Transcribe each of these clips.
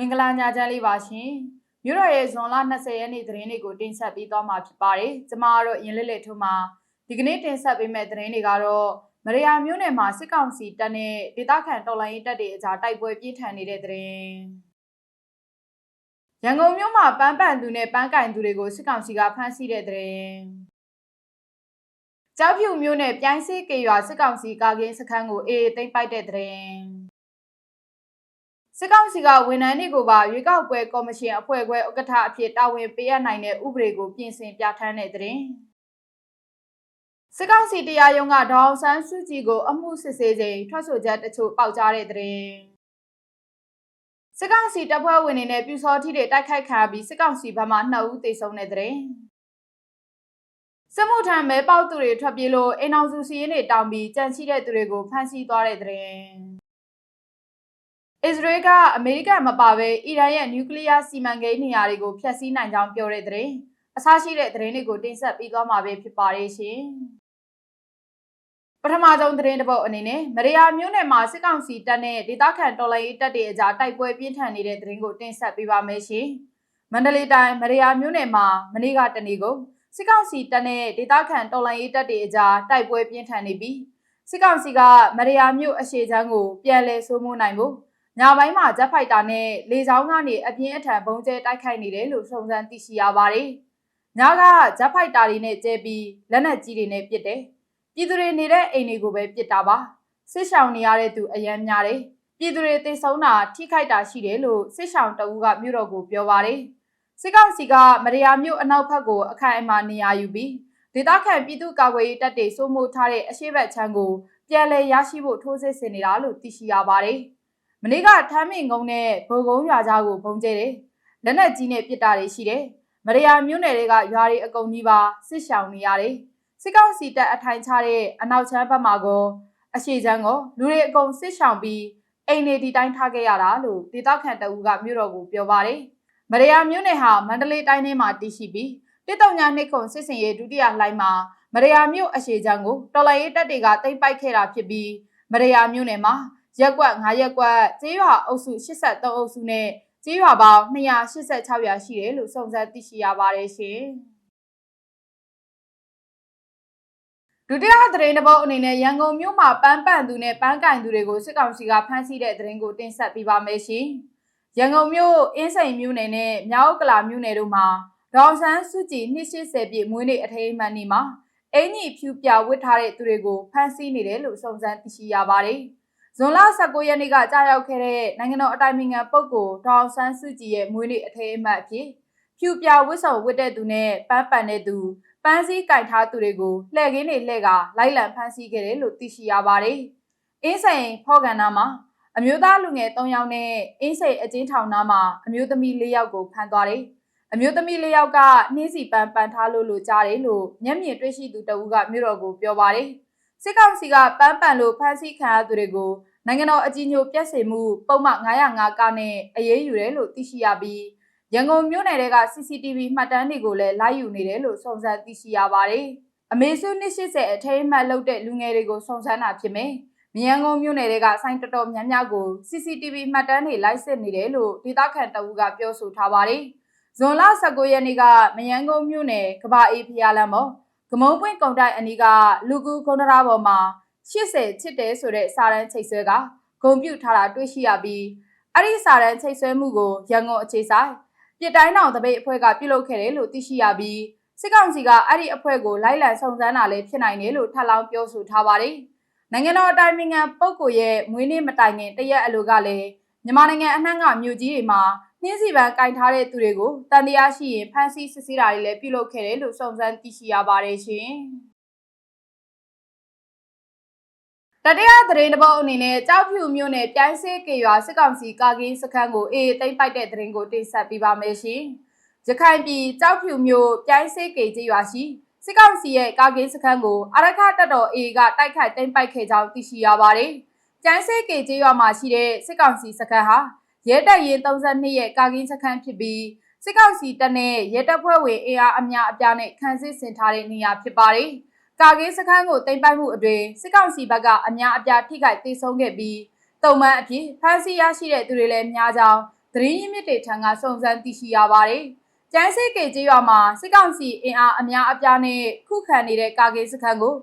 မင်္ဂလာညချမ်းလေးပါရှင်မြို့တော်ရဲ့ဇွန်လ20ရက်နေ့သတင်းတွေကိုတင်ဆက်ပေးသွားမှာဖြစ်ပါတယ်ကျမကတော့ရင်လက်လက်ထုံးမှာဒီကနေ့တင်ဆက်ပေးမယ့်သတင်းတွေကတော့မရယာမြို့နယ်မှာစစ်ကောင်စီတပ်နဲ့ဒေသခံတော်လှန်ရေးတပ်တွေအကြားတိုက်ပွဲပြင်းထန်နေတဲ့သတင်းရန်ကုန်မြို့မှာပန်းပန်သူနဲ့ပန်းကင်သူတွေကိုစစ်ကောင်စီကဖမ်းဆီးတဲ့သတင်းကြောက်ဖြူမြို့နယ်ပြိုင်းစေးကေရွာစစ်ကောင်စီကာကင်းစခန်းကိုအေးအေးသိမ်းပိုက်တဲ့သတင်း စစ်ကောင်စီကဝန်ထမ်းတွေကိုပါရွေးကောက်ပွဲကော်မရှင်အဖွဲ့ခွဲဥက္ကဋ္ဌအဖြစ်တာဝန်ပေးအပ်နိုင်တဲ့ဥပဒေကိုပြင်ဆင်ပြဋ္ဌာန်းတဲ့တဲ့တင်စစ်ကောင်စီတရားရုံးကဒေါအောင်ဆန်းစုကြည်ကိုအမှုစစ်ဆေးချိန်ထွက်ဆိုချက်တချို့ပေါက်ကြားတဲ့တဲ့တင်စစ်ကောင်စီတပ်ဖွဲ့ဝင်တွေနဲ့ပြူစောထီတွေတိုက်ခိုက်ခံရပြီးစစ်ကောင်စီဘက်မှ2ဦးသေဆုံးတဲ့တဲ့တင်စစ်မှုထမ်းမဲပေါက်သူတွေထွက်ပြေးလို့အိမ်အောင်စုစီးရင်တွေတောင်းပြီးကြံရှိတဲ့သူတွေကိုဖမ်းဆီးသွားတဲ့တဲ့တင် အစ္စရေးကအမေရိကန်မပါဘဲအီရန်ရဲ့နျူကလ িয়ার စီမံကိန်းနေရာတွေကိုဖျက်ဆီးနိုင်ကြောင်းပြောတဲ့သတင်းအဆရှိတဲ့သတင်းတွေကိုတင်ဆက်ပေးသွားမှာပဲဖြစ်ပါတယ်ရှင်ပထမဆုံးသတင်းတစ်ပုဒ်အနေနဲ့မရယာမြို့နယ်မှာစစ်ကောင်စီတပ်နဲ့ဒေသခံတော်လှန်ရေးတပ်တွေအကြားတိုက်ပွဲပြင်းထန်နေတဲ့သတင်းကိုတင်ဆက်ပေးပါမယ်ရှင်မန္တလေးတိုင်းမရယာမြို့နယ်မှာမနေ့ကတနေ့ကိုစစ်ကောင်စီတပ်နဲ့ဒေသခံတော်လှန်ရေးတပ်တွေအကြားတိုက်ပွဲပြင်းထန်နေပြီးစစ်ကောင်စီကမရယာမြို့အရှိချမ်းကိုပြန်လည်စိုးမိုးနိုင်ဖို့ ညပိုင်းမှာဂျက်ဖိုက်တာနဲ့လေကြောင်းကနေအပြင်းအထန်ဘုံကျဲတိုက်ခိုက်နေတယ်လို့စုံစမ်းသိရှိရပါတယ်။ညကဂျက်ဖိုက်တာတွေနဲ့ကျဲပြီးလက်နက်ကြီးတွေနဲ့ပစ်တယ်။ပြည်သူတွေနေတဲ့အိမ်တွေကိုပဲပစ်တာပါ။စစ်ဆောင်နေရတဲ့သူအရန်များတယ်။ပြည်သူတွေသိဆုံးတာထိခိုက်တာရှိတယ်လို့စစ်ဆောင်တအူးကမြို့တော်ကိုပြောပါတယ်။စစ်ကောင်စီကမရယာမြို့အနောက်ဘက်ကိုအခိုင်အမာနေရာယူပြီးဒေသခံပြည်သူ့ကာကွယ်ရေးတပ်တွေစိုးမိုးထားတဲ့အရှိတ်ဘက်ချမ်းကိုပြန်လည်ရရှိဖို့ထိုးစစ်ဆင်နေတာလို့သိရှိရပါတယ်။ မနေ့ကထမ်းမင်ကုန်းနဲ့ဘုံကုန်းရွာသားကိုပုံကျဲတယ်။လက်နက်ကြီးနဲ့ပစ်တာတွေရှိတယ်။မရယာမြို့နယ်တွေကရွာတွေအကုန်ကြီးပါစစ်ရှောင်နေရတယ်။စစ်ကောင်စီတပ်အထိုင်ချတဲ့အနောက်ချမ်းဘက်မှာကောအရှိချမ်းကောလူတွေအကုန်စစ်ရှောင်ပြီးအိမ်နေဒီတိုင်းထားခဲ့ရတာလို့ဒေသခံတအူးကမြို့တော်ကိုပြောပါတယ်။မရယာမြို့နယ်ဟာမန္တလေးတိုင်းထဲမှာတည်ရှိပြီးတစ်တုံညာနှစ်ခုစစ်စင်ရေးဒုတိယလှိုင်းမှာမရယာမြို့အရှိချမ်းကိုတော်လိုင်းရေးတပ်တွေကတိမ့်ပိုက်ခဲ့တာဖြစ်ပြီးမရယာမြို့နယ်မှာ ရက်ကွက်9ရက်ကွက်ကျေးရွာအုပ်စု83အုပ်စုနဲ့ကျေးရွာပေါင်း286ရွာရှိတယ်လို့စုံစမ်းသိရှိရပါတယ်ရှင်ဒုတိယသတင်းတစ်ပုဒ်အနေနဲ့ရန်ကုန်မြို့မှာပန်းပန်သူနဲ့ပန်းကင်သူတွေကိုစစ်ကောင်စီကဖမ်းဆီးတဲ့သတင်းကိုတင်ဆက်ပေးပါမယ်ရှင်ရန်ကုန်မြို့အင်းစိန်မြို့နယ်နဲ့မြောက်ကလာမြို့နယ်တို့မှာဒေါန်ဆန်းစုကြည်280ပြည့်မွေးနေ့အထိမ်းအမှတ်နေ့မှာအင်ကြီးဖြူပြဝတ်ထားတဲ့သူတွေကိုဖမ်းဆီးနေတယ်လို့စုံစမ်းသိရှိရပါတယ်။ ဇွန်လ19ရက်နေ့ကကြာရောက်ခဲ့တဲ့နိုင်ငံတော်အတိုင်ပင်ခံပုဂ္ဂိုလ်ဒေါအောင်ဆန်းစုကြည်ရဲ့မွေးနေ့အထိမ်းအမှတ်အဖြစ်ဖြူပြဝစ်စုံဝတ်တဲ့သူနဲ့ပန်းပန်တဲ့သူပန်းစည်းကင်ထားသူတွေကိုလှည့်ကင်းတွေလှည့်ကလိုက်လံဖမ်းဆီးခဲ့တယ်လို့သိရှိရပါတယ်။အင်းစိန်ဖော့ကန်နာမှာအမျိုးသားလူငယ်3ယောက်နဲ့အင်းစိန်အကျဉ်းထောင်နာမှာအမျိုးသမီး4ယောက်ကိုဖမ်းသွားတယ်။အမျိုးသမီး၄ယောက်ကနှင်းစီပန်းပန်းထားလို့လို့ကြားတယ်လို့မျက်မြင်တွေ့ရှိသူတဦးကမြို့တော်ကိုပြောပါတယ်။စစ်ကောင်စီကပန်းပန်လို့ဖမ်းဆီးခံရသူတွေကို နိုင်ငံတော်အကြီးအကျယ်ပြက်စေမှုပုံမှန်905ကနဲ့အရေးယူတယ်လို့သိရှိရပြီးရန်ကုန်မြို့နယ်က CCTV မှတ်တမ်းတွေကိုလည်းလိုက်ယူနေတယ်လို့စုံစမ်းသိရှိရပါတယ်။အမေစုနှစ်80အထိမ်းအမှတ်လုပ်တဲ့လူငယ်တွေကိုစုံစမ်းတာဖြစ်မယ်။မြန်ကုန်မြို့နယ်ကစိုင်းတော်တော်များများကို CCTV မှတ်တမ်းတွေလိုက်စစ်နေတယ်လို့ဒေသခံတအူးကပြောဆိုထားပါတယ်။ဇွန်လ19ရက်နေ့ကမြန်ကုန်မြို့နယ်ကဘာအေးဖျားလမ်းပေါ်ကမုံပွင့်ကုံတိုက်အနီးကလူကူခုံးတရားပေါ်မှာ 80ချစ်တယ်ဆိုတဲ့စာရန်ချိတ်ဆွဲကဂုံပြုတ်ထားတာတွေ့ရှိရပြီးအဲ့ဒီစာရန်ချိတ်ဆွဲမှုကိုရန်ကုန်အခြေဆိုင်ပြစ်တိုင်းတော်တပိတ်အဖွဲ့ကပြုလုပ်ခဲ့တယ်လို့သိရှိရပြီးစစ်ကောင်စီကအဲ့ဒီအဖွဲ့ကိုလိုက်လံစုံစမ်းတာလည်းဖြစ်နိုင်တယ်လို့ထပ်လောင်းပြောဆိုထားပါတယ်။နိုင်ငံတော်အတိုင်ပင်ခံပုဂ္ဂိုလ်ရဲ့မွေးနေ့မတိုင်ခင်တရက်အလိုကလည်းမြန်မာနိုင်ငံအနှံ့ကမြို့ကြီးတွေမှာနှင်းစီပန်းကင်ထားတဲ့သူတွေကိုတန်တရားရှိရင်ဖမ်းဆီးစစ်ဆေးတာတွေလည်းပြုလုပ်ခဲ့တယ်လို့စုံစမ်းသိရှိရပါတယ်ရှင်။ တတိယသတင်းတစ်ပုဒ်အနေနဲ့ကြောက်ဖြူမြို့နယ်ပြိုင်းစေးကေရွာစစ်ကောင်စီကာကင်းစခန်းကိုအေးသိမ့်ပိုက်တဲ့သတင်းကိုတင်ဆက်ပေးပါမယ်ရှင်။ရခိုင်ပြည်ကြောက်ဖြူမြို့ပြိုင်းစေးကေကျေးရွာရှိစစ်ကောင်စီရဲ့ကာကင်းစခန်းကိုအရခတပ်တော်အေကတိုက်ခိုက်သိမ်းပိုက်ခဲ့ကြောင်းသိရှိရပါတယ်။ကျန်းစေးကေကျေးရွာမှာရှိတဲ့စစ်ကောင်စီစခန်းဟာရဲတပ်ရင်32ရဲ့ကာကင်းစခန်းဖြစ်ပြီးစစ်ကောင်စီတပ်နဲ့ရဲတပ်ဖွဲ့ဝင်အင်အားအများအပြားနဲ့ခန်းစစ်ဆင်ထားတဲ့နေရာဖြစ်ပါတယ်။ ကာကင်းစခန်းကိုတင်ပိုက်မှုအတွင်းစစ်ကောင်စီဘက်ကအများအပြားထိခိုက်ဒေဆုံးခဲ့ပြီးတုံမှန်အဖြစ်ဖမ်းဆီးရရှိတဲ့သူတွေလည်းများကြောင်းသတင်းရင်းမြစ်တွေထံကစုံစမ်းသိရှိရပါတယ်။ကျန်းစစ်ကေကျေးရွာမှာစစ်ကောင်စီအင်အားအများအပြားနဲ့ခုခံနေတဲ့ကာကေစခန်းကို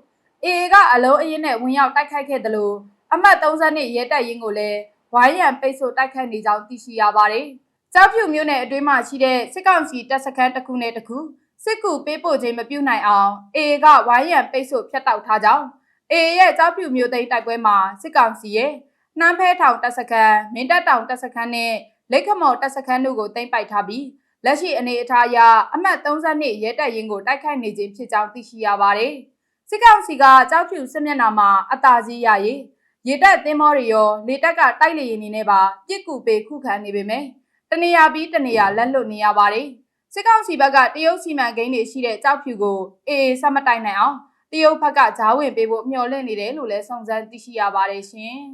အေအေကအလုံးအရင်နဲ့ဝင်ရောက်တိုက်ခိုက်ခဲ့တယ်လို့အမှတ်32ရဲတပ်ရင်းကိုလည်းဝိုင်းရံပိတ်ဆို့တိုက်ခိုက်နေကြောင်းသိရှိရပါတယ်။ကြောက်ဖြူမြို့နယ်အတွင်းမှာရှိတဲ့စစ်ကောင်စီတပ်စခန်းတစ်ခုနဲ့တစ်ခု စစ်ကူပေးပို့ခြင်းမပြုနိုင်အောင်အေအေကဝိုင်းရံပိတ်ဆို့ဖျက်တောက်ထားကြောင်းအေအေရဲ့ကြောက်ဖြူမြို့သိမ်းတိုက်ပွဲမှာစစ်ကောင်စီရဲ့နှမ်းဖဲထောင်တပ်စခန်းမင်းတပ်တောင်တပ်စခန်းနဲ့လက်ခမော်တပ်စခန်းတို့ကိုသိမ်းပိုက်ထားပြီးလက်ရှိအနေအထားအရအမှတ်32ရဲတပ်ရင်းကိုတိုက်ခိုက်နေခြင်းဖြစ်ကြောင်းသိရှိရပါတယ်။စစ်ကောင်စီကကြောက်ဖြူစစ်မျက်နှာမှာအတာကြီးရရေးရေတပ်သင်းမောတွေရောလေတပ်ကတိုက်လေရင်နေနဲ့ပါပြစ်ကူပေးခုခံနေပေမဲ့တနေရာပြီးတနေရာလက်လွတ်နေရပါတယ်။ စစ်ကောင်စီဘက်ကတရုတ်စီမံကိန်းတွေရှိတဲ့ကြောက်ဖြူကိုအေးဆက်မတိုင်နိုင်အောင်တရုတ်ဘက်ကဂျားဝင်ပေးဖို့မျှော်လင့်နေတယ်လို့လည်းစုံစမ်းသိရှိရပါတယ်ရှင်။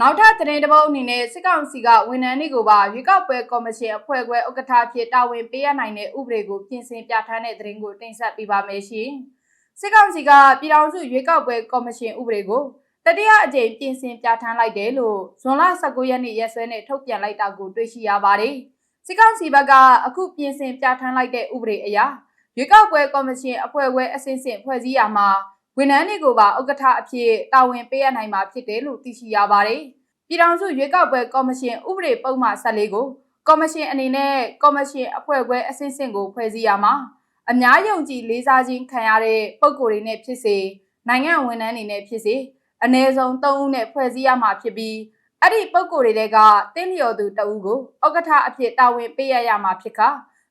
နောက်ထပ်သတင်းတစ်ပုဒ်အနေနဲ့စစ်ကောင်စီကဝန်ထမ်းတွေကိုပါရွေးကောက်ပွဲကော်မရှင်အဖွဲ့ခွဲဥက္ကဋ္ဌဖြစ်တာဝန်ပေးရနိုင်တဲ့ဥပဒေကိုပြင်ဆင်ပြဋ္ဌာန်းတဲ့သတင်းကိုတင်ဆက်ပေးပါမယ်ရှင်။စစ်ကောင်စီကပြည်ထောင်စုရွေးကောက်ပွဲကော်မရှင်ဥပဒေကို တတိယအကြိမ်ပြင်ဆင်ပြဋ္ဌာန်းလိုက်တယ်လို့ဇွန်လ19ရက်နေ့ရက်စွဲနဲ့ထုတ်ပြန်လိုက်တာကိုတွေ့ရှိရပါတယ်။စစ်ကောင်စီဘက်ကအခုပြင်ဆင်ပြဋ္ဌာန်းလိုက်တဲ့ဥပဒေအရရွေးကောက်ပွဲကော်မရှင်အဖွဲ့ခွဲအစဉ်စဉ်ဖွဲ့စည်းရမှာဝန်ထမ်းတွေကိုပါဥက္ကဋ္ဌအဖြစ်တာဝန်ပေးရနိုင်မှာဖြစ်တယ်လို့သိရှိရပါတယ်။ပြည်ထောင်စုရွေးကောက်ပွဲကော်မရှင်ဥပဒေပုံမှန်14ကိုကော်မရှင်အနေနဲ့ကော်မရှင်အဖွဲ့ခွဲအစဉ်စဉ်ကိုဖွဲ့စည်းရမှာအများယုံကြည်လေးစားခြင်းခံရတဲ့ပုံကိုယ်တွေနဲ့ဖြစ်စေနိုင်ငံဝန်ထမ်းတွေနဲ့ဖြစ်စေ အ ਨੇ ဆုံး၃ဦးနဲ့ဖွဲ့စည်းရမှာဖြစ်ပြီးအဲ့ဒီပုံကိုယ်တွေကတင်းလျော်သူတဦးကိုဥက္ကဋ္ဌအဖြစ်တာဝန်ပေးရရမှာဖြစ်ခါ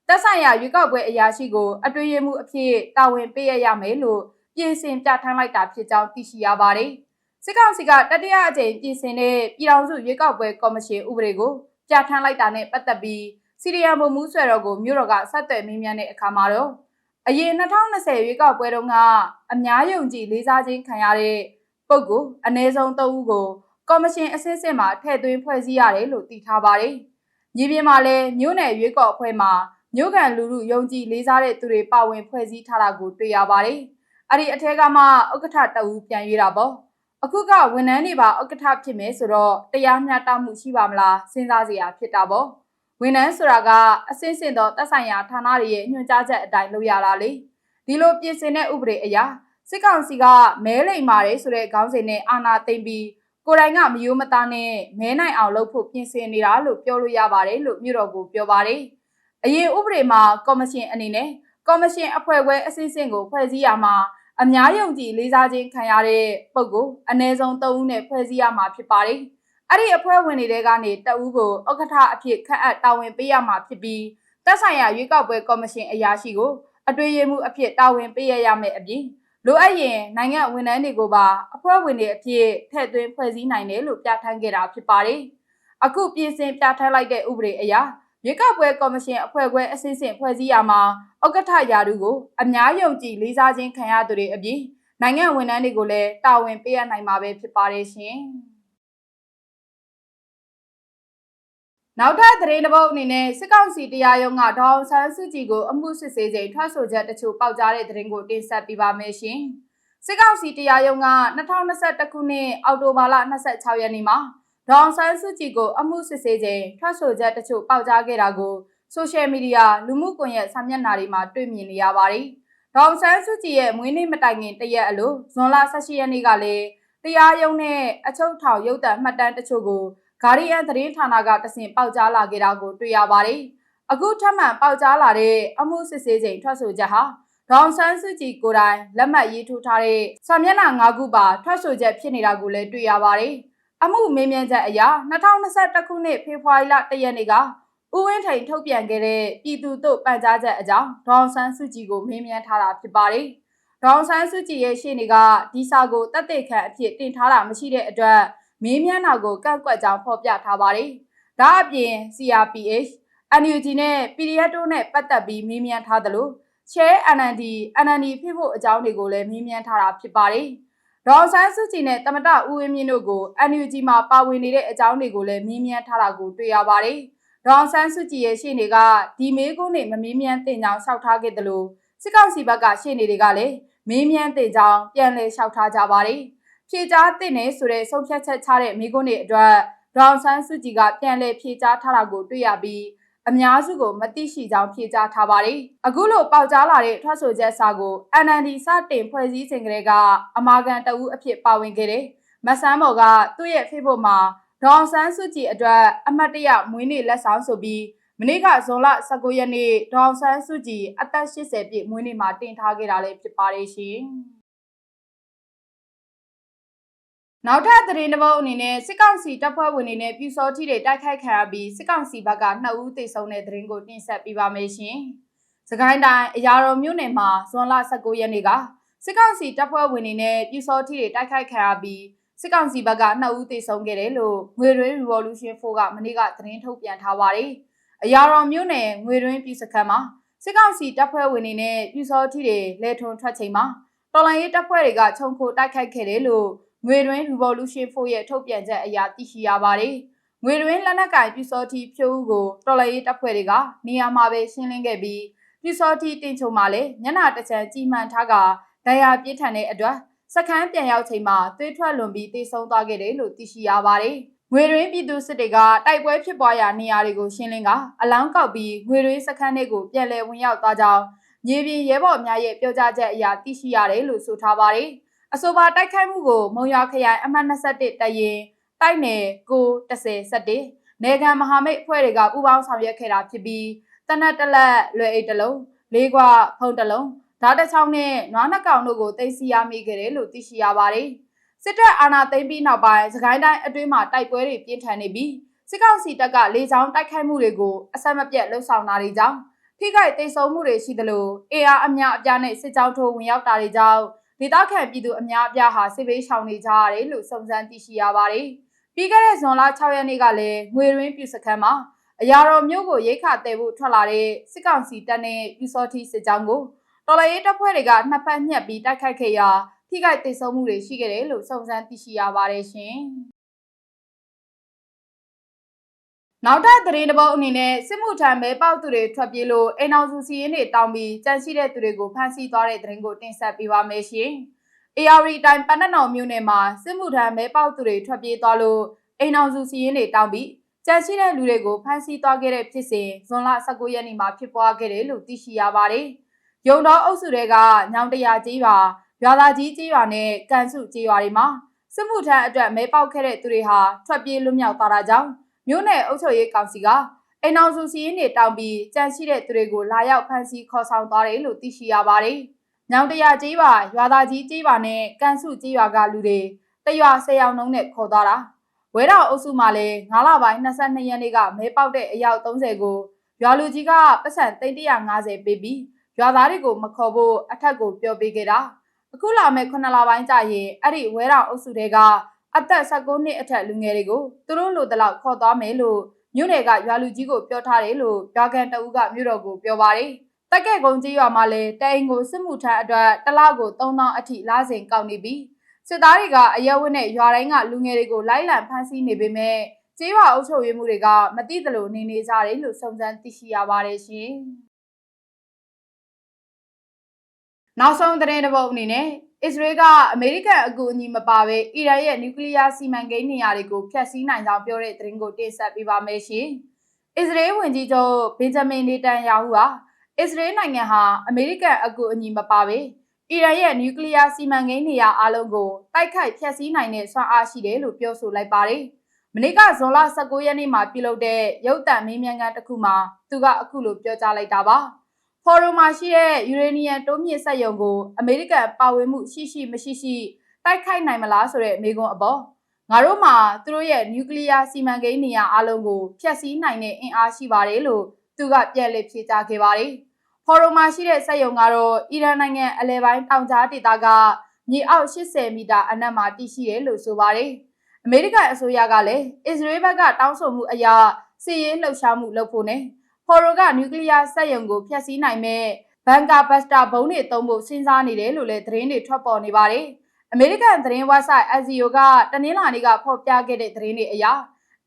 သက်ဆိုင်ရာရွေးကောက်ပွဲအရာရှိကိုအတွေ့အမှုအဖြစ်တာဝန်ပေးရရမယ်လို့ပြင်ဆင်ပြဋ္ဌာန်းလိုက်တာဖြစ်ကြောင်းသိရှိရပါတယ်။စစ်ကောင်စီကတတိယအကြိမ်ပြင်ဆင်တဲ့ပြည်ထောင်စုရွေးကောက်ပွဲကော်မရှင်ဥပဒေကိုပြဋ္ဌာန်းလိုက်တာနဲ့ပတ်သက်ပြီးစီရီယံဗိုလ်မှူးဆွဲတော်ကိုမြို့တော်ကဆက်သွယ်မေးမြန်းတဲ့အခါမှာတော့အရင်2020ရွေးကောက်ပွဲတုန်းကအများယုံကြည်လေးစားခြင်းခံရတဲ့ ပုဂ္ဂိုလ်အ ਨੇ ဆုံး၃ဦးကိုကော်မရှင်အစစ်စစ်မှာထည့်သွင်းဖွဲ့စည်းရတယ်လို့သိထားပါတယ်။ညီပြင်းမှာလည်းမြို့နယ်ရွေးကောက်အဖွဲ့မှာမြို့ကန်လူလူယုံကြည်လေးစားတဲ့သူတွေပါဝင်ဖွဲ့စည်းထားတာကိုတွေ့ရပါတယ်။အဲ့ဒီအထက်ကမှဥက္ကဋ္ဌတအူပြန်ရွေးတာပေါ့။အခုကဝန်ထမ်းတွေပါဥက္ကဋ္ဌဖြစ်မယ်ဆိုတော့တရားမျှတမှုရှိပါမလားစဉ်းစားစရာဖြစ်တာပေါ့။ဝန်ထမ်းဆိုတာကအစင်းစင်သောတက်ဆိုင်ရာဌာနတွေရဲ့ညွှန်ကြားချက်အတိုင်းလုပ်ရတာလေ။ဒီလိုပြင်ဆင်တဲ့ဥပဒေအရ စစ်ကောင်စီကမဲလိမ်ပါတယ်ဆိုတဲ့ခေါင်းစဉ်နဲ့အာဏာသိမ်းပြီးကိုယ်တိုင်ကမယိုးမသားနဲ့မဲနိုင်အောင်လုပ်ဖို့ပြင်ဆင်နေတာလို့ပြောလို့ရပါတယ်လို့မြို့တော်ကိုပြောပါတယ်။အရင်ဥပဒေမှာကော်မရှင်အနေနဲ့ကော်မရှင်အဖွဲ့ခွဲအစည်းအဝေးကိုဖွဲ့စည်းရမှာအများယုံကြည်လေးစားခြင်းခံရတဲ့ပုံကိုအ ਨੇ ဆုံး၃ဦးနဲ့ဖွဲ့စည်းရမှာဖြစ်ပါတယ်။အဲ့ဒီအဖွဲ့ဝင်တွေကနေတအူးကိုဥက္ကဋ္ဌအဖြစ်ခန့်အပ်တာဝန်ပေးရမှာဖြစ်ပြီးသက်ဆိုင်ရာရွေးကောက်ပွဲကော်မရှင်အရာရှိကိုအတွေ့အမှုအဖြစ်တာဝန်ပေးရရမယ်အပြင် လိုအပ်ရင်နိုင်ငံဝန်ထမ်းတွေကိုပါအဖွဲ့ဝင်တွေအဖြစ်ထည့်သွင်းဖွဲ့စည်းနိုင်တယ်လို့ပြဋ္ဌာန်းခဲ့တာဖြစ်ပါတယ်။အခုပြင်ဆင်ပြဋ္ဌာန်းလိုက်တဲ့ဥပဒေအရရွေးကောက်ပွဲကော်မရှင်အဖွဲ့ခွဲအစစ်အစစ်ဖွဲ့စည်းရမှာဥက္ကဋ္ဌယာတုကိုအများယုံကြည်လေးစားခြင်းခံရသူတွေအပြင်နိုင်ငံဝန်ထမ်းတွေကိုလည်းတာဝန်ပေးရနိုင်မှာပဲဖြစ်ပါတယ်ရှင်။ နောက်ထပ်သတင်းတစ်ပုဒ်အနေနဲ့စစ်ကောင်စီတရားရုံးကဒေါအောင်ဆန်းစုကြည်ကိုအမှုစစ်ဆေးချိန်ထွက်ဆိုချက်တချို့ပေါက်ကြားတဲ့သတင်းကိုတင်ဆက်ပေးပါမယ်ရှင်။စစ်ကောင်စီတရားရုံးက2021ခုနှစ်အောက်တိုဘာလ26ရက်နေ့မှာဒေါအောင်ဆန်းစုကြည်ကိုအမှုစစ်ဆေးချိန်ထွက်ဆိုချက်တချို့ပေါက်ကြားခဲ့တာကိုဆိုရှယ်မီဒီယာလူမှုကွန်ရက်စာမျက်နှာတွေမှာတွေ့မြင်နေရပါတယ်။ဒေါအောင်ဆန်းစုကြည်ရဲ့မွေးနေ့မတိုင်ခင်တရက်အလိုဇွန်လ18ရက်နေ့ကလည်းတရားရုံးနဲ့အချုပ်ထောင်ရုပ်သံမှတ်တမ်းတချို့ကို ဂါရီယန်သတင်းဌာနကတဆင့်ပေါက်ကြားလာခဲ့တာကိုတွေ့ရပါတယ်။အခုထပ်မံပေါက်ကြားလာတဲ့အမှုစစ်ဆေးချိန်ထွက်ဆိုချက်ဟာဒေါန်ဆန်းစုကြည်ကိုယ်တိုင်လက်မှတ်ရေးထိုးထားတဲ့စာမျက်နှာ၅ခုပါထွက်ဆိုချက်ဖြစ်နေတာကိုလည်းတွေ့ရပါတယ်။အမှုမေးမြန်းချက်အရ2021ခုနှစ်ဖေဖော်ဝါရီလ1ရက်နေ့ကဦးဝင်းထိန်ထုတ်ပြန်ခဲ့တဲ့ပြည်သူတို့ပန်ကြားချက်အကြောင်းဒေါန်ဆန်းစုကြည်ကိုမေးမြန်းထားတာဖြစ်ပါတယ်။ဒေါန်ဆန်းစုကြည်ရဲ့ရှေ့နေကဒီစာကိုတတ်သိခံအဖြစ်တင်ထားတာမရှိတဲ့အတွက် မေးမြန်းတာကိုကန့်ကွက်ကြောင်းဖော်ပြထားပါတယ်။ဒါအပြင် CRPH NUG နဲ့ PDF တို့နဲ့ပတ်သက်ပြီးမေးမြန်းထားသလို Share NND NND ဖြစ်ဖို့အကြောင်းတွေကိုလည်းမေးမြန်းထားတာဖြစ်ပါတယ်။ဒေါ်ဆန်းစုကြည်နဲ့တမတဦးဝင်းမြင့်တို့ကို NUG မှာပါဝင်နေတဲ့အကြောင်းတွေကိုလည်းမေးမြန်းထားတာကိုတွေ့ရပါတယ်။ဒေါ်ဆန်းစုကြည်ရဲ့ရှေ့နေကဒီမေးခွန်းနဲ့မမေးမြန်းတင်ကြောင်းလျှောက်ထားခဲ့တယ်လို့စစ်ကောင်စီဘက်ကရှေ့နေတွေကလည်းမေးမြန်းတင်ကြောင်းပြန်လည်လျှောက်ထားကြပါတယ်။ ဖြေကြားတင်နေဆိုတဲ့ဆုံးဖြတ်ချက်ချတဲ့မိကုန်းတွေအတွက်ဒေါအောင်ဆန်းစုကြည်ကပြန်လည်ဖြေကြားထားတာကိုတွေ့ရပြီးအများစုကိုမသိရှိကြောင်းဖြေကြားထားပါတယ်။အခုလိုပေါက်ကြားလာတဲ့ထွက်ဆိုချက်စာကို NND စတင်ဖွဲ့စည်းချိန်ကလေးကအမာခံတအူးအဖြစ်ပါဝင်ခဲ့တဲ့မဆန်းမော်ကသူ့ရဲ့ Facebook မှာဒေါအောင်ဆန်းစုကြည်အတွက်အမတ်တရမွေးနေ့လက်ဆောင်ဆိုပြီးမနေ့ကဇွန်လ19ရက်နေ့ဒေါအောင်ဆန်းစုကြည်အသက်80ပြည့်မွေးနေ့မှာတင်ထားခဲ့တာလည်းဖြစ်ပါတယ်ရှင်။ နောက်ထပ်သတင်းတစ်ပုဒ်အနေနဲ့စစ်ကောင်စီတပ်ဖွဲ့ဝင်တွေနဲ့ပြူစောတိတွေတိုက်ခိုက်ခံရပြီးစစ်ကောင်စီဘက်က2ဦးသေဆုံးတဲ့သတင်းကိုတင်ဆက်ပေးပါမယ်ရှင်။စကိုင်းတိုင်းအရာတော်မြို့နယ်မှာဇွန်လ19ရက်နေ့ကစစ်ကောင်စီတပ်ဖွဲ့ဝင်တွေနဲ့ပြူစောတိတွေတိုက်ခိုက်ခံရပြီးစစ်ကောင်စီဘက်က2ဦးသေဆုံးခဲ့တယ်လို့ငွေရင်း Revolution 4ကမနေ့ကသတင်းထုတ်ပြန်ထားပါတယ်။အရာတော်မြို့နယ်ငွေရင်းပြည်စခန်းမှာစစ်ကောင်စီတပ်ဖွဲ့ဝင်တွေနဲ့ပြူစောတိတွေလဲထွန်ထွက်ချိန်မှာတော်လိုင်းရေးတပ်ဖွဲ့တွေကခြုံခိုတိုက်ခိုက်ခဲ့တယ်လို့ ငွေတွင်း Revolution 4ရဲ့ထုတ်ပြန်ချက်အရသိရှိရပါတယ်။ငွေတွင်းလက်နက်ကင်ပြူစောတိဖြိုးဦးကိုတော်လိုင်းရေးတပ်ဖွဲ့တွေကနေရာမှာပဲရှင်းလင်းခဲ့ပြီးပြူစောတိတင်ချုံမှာလည်းညနာတချံကြီးမှန်ထားကဒဏ်ရာပြင်းထန်တဲ့အတွက်စခန်းပြန်ရောက်ချိန်မှာသွေးထွက်လွန်ပြီးတေဆုံးသွားခဲ့တယ်လို့သိရှိရပါတယ်။ငွေရင်းပြည်သူစစ်တွေကတိုက်ပွဲဖြစ်ပွားရာနေရာတွေကိုရှင်းလင်းကအလောင်းကောက်ပြီးငွေရင်းစခန်းတွေကိုပြန်လည်ဝင်ရောက်သွားကြောင်းမြေပြင်ရဲဘော်များရဲ့ပြောကြားချက်အရသိရှိရတယ်လို့ဆိုထားပါတယ်။ အဆိုပါတိုက်ခိုက်မှုကိုမုံရွာခရိုင်အမှတ်21တရင်တိုက်နယ်910နေကံမဟာမိတ်အဖွဲ့တွေကပူးပေါင်းဆောင်ရွက်ခဲ့တာဖြစ်ပြီးတနက်တလက်လွယ်အိတ်တစ်လုံးလေးခွဖုံတစ်လုံးဓာတ်တစ်ချောင်းနဲ့နွားနှကောင်တို့ကိုသိသိရမိခဲ့တယ်လို့သိရှိရပါတယ်။စစ်တပ်အာဏာသိမ်းပြီးနောက်ပိုင်းစကိုင်းတိုင်းအတွင်းမှာတိုက်ပွဲတွေပြင်းထန်နေပြီးစစ်ကောင်စီတပ်ကလေကြောင်းတိုက်ခိုက်မှုတွေကိုအဆက်မပြတ်လှုပ်ဆောင်တာတွေကြောင့်ထိခိုက်သိမ်းဆုံးမှုတွေရှိသလိုအေအာအများအပြားနဲ့စစ်ကြောင်းထိုးဝင်ရောက်တာတွေကြောင့် ဒေသခံပြည်သူအများအပြားဟာစစ်ဘေးရှောင်နေကြရတယ်လို့စုံစမ်းသိရှိရပါတယ်။ပြီးခဲ့တဲ့ဇွန်လ6ရက်နေ့ကလည်းငွေရင်းပြူစခန်းမှာအရာတော်မျိုးကိုရိတ်ခါတဲဖို့ထွက်လာတဲ့စစ်ကောင်စီတပ်နဲ့ပြူစောတိစစ်ကြောင်းကိုတော်လှန်ရေးတပ်ဖွဲ့တွေကနှစ်ဖက်ညှက်ပြီးတိုက်ခိုက်ခဲ့ရာထိခိုက်ဒေဆုံးမှုတွေရှိခဲ့တယ်လို့စုံစမ်းသိရှိရပါတယ်ရှင်။ နောက်ထပ်သတင်းတစ်ပုဒ်အနေနဲ့စစ်မှုထမ်းမဲပေါက်သူတွေထွက်ပြေးလို့အိမ်အောင်စုစီရင်တွေတောင်းပြီးကြန့်ရှိတဲ့သူတွေကိုဖမ်းဆီးသွားတဲ့သတင်းကိုတင်ဆက်ပေးပါမယ်ရှင်။ AR တိုင်းပန်းနနောင်မြို့နယ်မှာစစ်မှုထမ်းမဲပေါက်သူတွေထွက်ပြေးသွားလို့အိမ်အောင်စုစီရင်တွေတောင်းပြီးကြန့်ရှိတဲ့လူတွေကိုဖမ်းဆီးသွားခဲ့တဲ့ဖြစ်စဉ်ဇွန်လ19ရက်နေ့မှာဖြစ်ပွားခဲ့တယ်လို့သိရှိရပါတယ်။ရုံတော်အုပ်စုတွေကညောင်တရာကြီးရွာရွာသားကြီးကြီးရွာနဲ့ကန်စုကြီးရွာတွေမှာစစ်မှုထမ်းအတွက်မဲပေါက်ခဲ့တဲ့သူတွေဟာထွက်ပြေးလွတ်မြောက်သွားတာကြောင့် မြို့နယ်အုပ်ချုပ်ရေးကောင်စီကအိမ်အောင်စုစီးရင်တွေတောင်းပြီးကြန့်ရှိတဲ့သူတွေကိုလာရောက်ဖမ်းဆီးခေါ်ဆောင်သွားတယ်လို့သိရှိရပါတယ်။ညောင်တရာကြီးပါရွာသားကြီးကြီးပါနဲ့ကန်စုကြီးရွာကလူတွေတရွာ၁၀ယောက်နှုန်းနဲ့ခေါ်သွားတာဝဲတော်အုပ်စုမှာလည်း9လပိုင်း22ရက်နေ့ကမဲပေါက်တဲ့အယောက်30ကိုရွာလူကြီးကပတ်စံ350ပေးပြီးရွာသားတွေကိုမခေါ်ဖို့အထက်ကိုပြောပေးခဲ့တာအခုလာမဲ့9လပိုင်းကြာရင်အဲ့ဒီဝဲတော်အုပ်စုတွေက အသက်16နှစ်အထက်လူငယ်တွေကိုသူတို့လိုတလောက်ခေါ်သွားမယ်လို့မြို့နယ်ကရွာလူကြီးကိုပြောထားတယ်လို့ရွာကန်တအူးကမြို့တော်ကိုပြောပါတယ်။တက်ကဲကုန်းကြီးရွာမှာလည်းတအိမ်ကိုစစ်မှုထမ်းအတွက်တစ်လကို3000အထိလာစဉ်ကောက်နေပြီးစစ်သားတွေကအရဲဝတ်နဲ့ရွာတိုင်းကလူငယ်တွေကိုလိုက်လံဖမ်းဆီးနေပေမဲ့ကျေးရွာအုပ်ချုပ်ရေးမှုတွေကမသိသလိုနေနေကြတယ်လို့စုံစမ်းသိရှိရပါတယ်ရှင်။နောက်ဆုံးသတင်းတစ်ပုဒ်အနေနဲ့ အစ္စရေးကအမေရိကန်အကူအညီမပါဘဲအီရန်ရဲ့နျူကလ িয়ার စီမံကိန်းနေရာတွေကိုဖျက်ဆီးနိုင်ကြောင်းပြောတဲ့သတင်းကိုတင်ဆက်ပေးပါမယ်ရှင်။အစ္စရေးဝန်ကြီးချုပ်ဘင်ဂျမင်နေတန်ယာဟုဟာအစ္စရေးနိုင်ငံဟာအမေရိကန်အကူအညီမပါဘဲအီရန်ရဲ့နျူကလ িয়ার စီမံကိန်းနေရာအလုံးကိုတိုက်ခိုက်ဖျက်ဆီးနိုင်တဲ့စွမ်းအားရှိတယ်လို့ပြောဆိုလိုက်ပါတယ်။မနေ့ကဇွန်လ19ရက်နေ့မှာပြုလုပ်တဲ့ရုပ်သံမေးမြန်းခန်းတစ်ခုမှာသူကအခုလိုပြောကြားလိုက်တာပါ။ ဖော်ရိုမှာရှိတဲ့ယူရေနီယံတိုးမြင့်စက်ရုံကိုအမေရိကန်ပါဝင်မှုရှိရှိမရှိရှိတိုက်ခိုက်နိုင်မလားဆိုတဲ့မေးခွန်းအပေါ်ငါတို့မှာသူတို့ရဲ့နျူကလ িয়ার စီမံကိန်းနေရာအလုံးကိုဖျက်ဆီးနိုင်တဲ့အင်အားရှိပါတယ်လို့သူကပြန်လည်ဖြေကြားခဲ့ပါတယ်။ဖော်ရိုမှာရှိတဲ့စက်ရုံကတော့အီရန်နိုင်ငံအလဲပိုင်းတောင်ကြားဒေသကမြေအောက်80မီတာအနက်မှာတည်ရှိတယ်လို့ဆိုပါတယ်။အမေရိကန်အစိုးရကလည်းအစ္စရေးဘက်ကတောင်းဆိုမှုအရစစ်ရေးလှုပ်ရှားမှုလုပ်ဖို့နဲ့ ဖော်ရိုကနျူကလ িয়ার စက်ရုံကိုဖျက်ဆီးနိုင်မဲ့ဘန်ကာဘတ်စတာဘုံတွေသုံးဖို့စဉ်းစားနေတယ်လို့လည်းသတင်းတွေထွက်ပေါ်နေပါတယ်။အမေရိကန်သတင်း website Axios ကတနင်္လာနေ့ကဖော်ပြခဲ့တဲ့သတင်းတွေအရ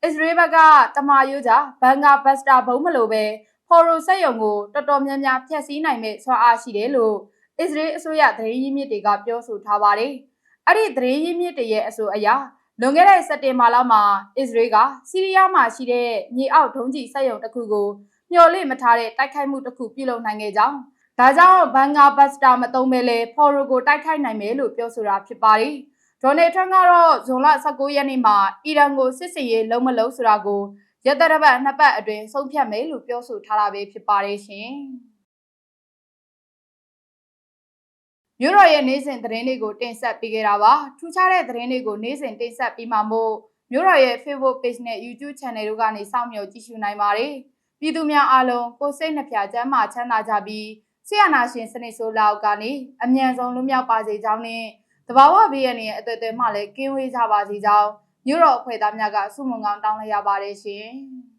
အစ္စရေးဘက်ကတမာယိုဂျာဘန်ကာဘတ်စတာဘုံမလိုပဲဖော်ရိုစက်ရုံကိုတော်တော်များများဖျက်ဆီးနိုင်မဲ့ဆွမ်းအားရှိတယ်လို့အစ္စရေးအစိုးရသတင်းရင်းမြစ်တွေကပြောဆိုထားပါတယ်။အဲ့ဒီသတင်းရင်းမြစ်တွေရဲ့အဆိုအရလွန်ခဲ့တဲ့စက်တင်ဘာလမှာအစ္စရေးကစီးရီးယားမှာရှိတဲ့မြေအောက်ဒုံးကျည်စက်ရုံတစ်ခုကို မျှော်လင့်မထားတဲ့တိုက်ခိုက်မှုတစ်ခုပြုလုပ်နိုင်ခဲ့ကြောင်းဒါကြောင့်ဘန်ဂါဘတ်စတာမတုံးပဲလေဖော်ရိုကိုတိုက်ခိုက်နိုင်မယ်လို့ပြောဆိုတာဖြစ်ပါတယ်။ဒေါ်နယ်ထရန့်ကတော့ဇွန်လ19ရက်နေ့မှာအီရန်ကိုစစ်စင်ရေးလုံးမလုံးဆိုတာကိုရတရပတ်နှစ်ပတ်အတွင်းဆုံးဖြတ်မယ်လို့ပြောဆိုထားတာပဲဖြစ်ပါတယ်ရှင်။မြို့တော်ရဲ့နေ့စဉ်သတင်းတွေကိုတင်ဆက်ပေးခဲ့တာပါထူးခြားတဲ့သတင်းတွေကိုနေ့စဉ်တင်ဆက်ပြီးမှမို့မြို့တော်ရဲ့ Facebook Page နဲ့ YouTube Channel တို့ကနေစောင့်မျှော်ကြည့်ရှုနိုင်ပါတယ် ပြည်သူများအားလုံးကိုယ်စိတ်နှဖျားချမ်းသာချမ်းသာကြပြီးဆရာနာရှင်စနစ်ဆိုးလောက်ကနေအမြန်ဆုံးလွတ်မြောက်ပါစေကြောင်းနဲ့တဘာဝဘေးရန်ရဲ့အသွေးအသွေးမှလည်းကင်းဝေးကြပါစေကြောင်းမြို့တော်အဖွဲ့သားများကဆုမွန်ကောင်းတောင်းလိုက်ရပါတယ်ရှင်